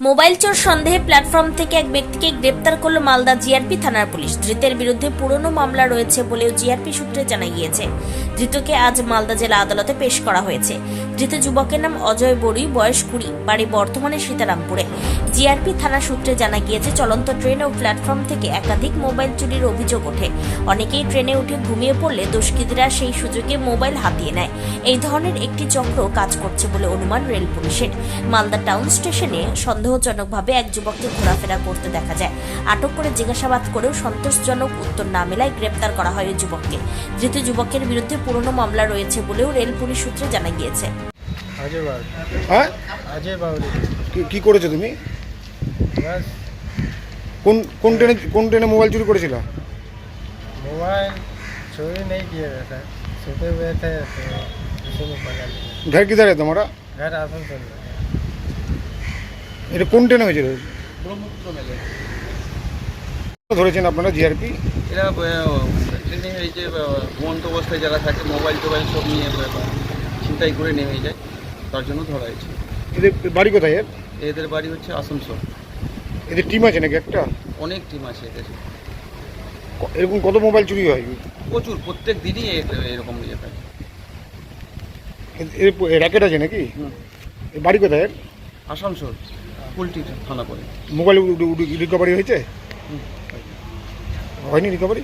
Mobile চোর সন্দেহে platform থেকে এক ব্যক্তিকে গ্রেপ্তার করল মালদা জিআরপি থানার পুলিশ। ধৃতের বিরুদ্ধে পুরনো মামলা রয়েছে বলেও জিআরপি সূত্রে জানা গিয়েছে। ধৃতকে আজ মালদা জেলা আদালতে পেশ করা হয়েছে। ধৃত যুবকের নাম অজয় বড়ুই, বয়স কুড়ি, বাড়ি বর্ধমানের সীতারামপুরে। জিআরপি থানা সূত্রে জানা গিয়েছে, চলন্ত ট্রেন ও প্ল্যাটফর্ম থেকে একাধিক মোবাইল চুরির অভিযোগ ওঠে। অনেকেই ট্রেনে উঠে ঘুমিয়ে পড়লে দুষ্কৃতীরা সেই সুযোগে মোবাইল হাতিয়ে নেয়। এই ধরনের একটি চক্র কাজ করছে বলে অনুমান রেল পুলিশের। মালদা টাউন স্টেশনে সন্দেহজনকভাবে এক যুবককে ঘোরাফেরা করতে দেখা যায় আটক করে জিজ্ঞাসাবাদ করেও সন্তোষজনক উত্তর না মেলায় গ্রেপ্তার করা হয় ওই যুবককে ধৃত যুবকের বিরুদ্ধে পুরনো মামলা রয়েছে বলেও রেল পুলিশ সূত্রে জানা গিয়েছে अजय बावरी হ্যাঁ अजय बावरी কি- কি করেছো তুমি बस কোন কোন ট্রেনে কোন ট্রেনে মোবাইল চুরি করেছিল मोबाइल चोरी नहीं किए थे सर सोते हुए थे तो उसी में पकड़ लिया ঘর কিধারে তোমরা घर आसनसोल में এটা কোন ট্রেনে হয়েছিল? ধরেছেন আপনারা জিআরপি এরা ট্রেনে এই যে ঘুমন্ত অবস্থায় যারা থাকে মোবাইল টোবাইল সব নিয়ে ছিনতাই করে নেমে যায়। তার জন্য ধরা হয়েছে। এদের বাড়ি কোথায় এর? এদের বাড়ি হচ্ছে আসানসোল। এদের টিম আছে নাকি একটা? অনেক টিম আছে এদের। এরকম কত মোবাইল চুরি হয়? প্রচুর প্রত্যেক দিনই এরকম ইয়ে থাকে র্যাকেট আছে নাকি? বাড়ি কোথায় আসানসোল। কুলটি থানা করে মোবাইল রিকভারি হয়েছে? হয়নি recovery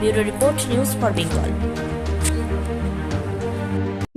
bureau report news for Bengal.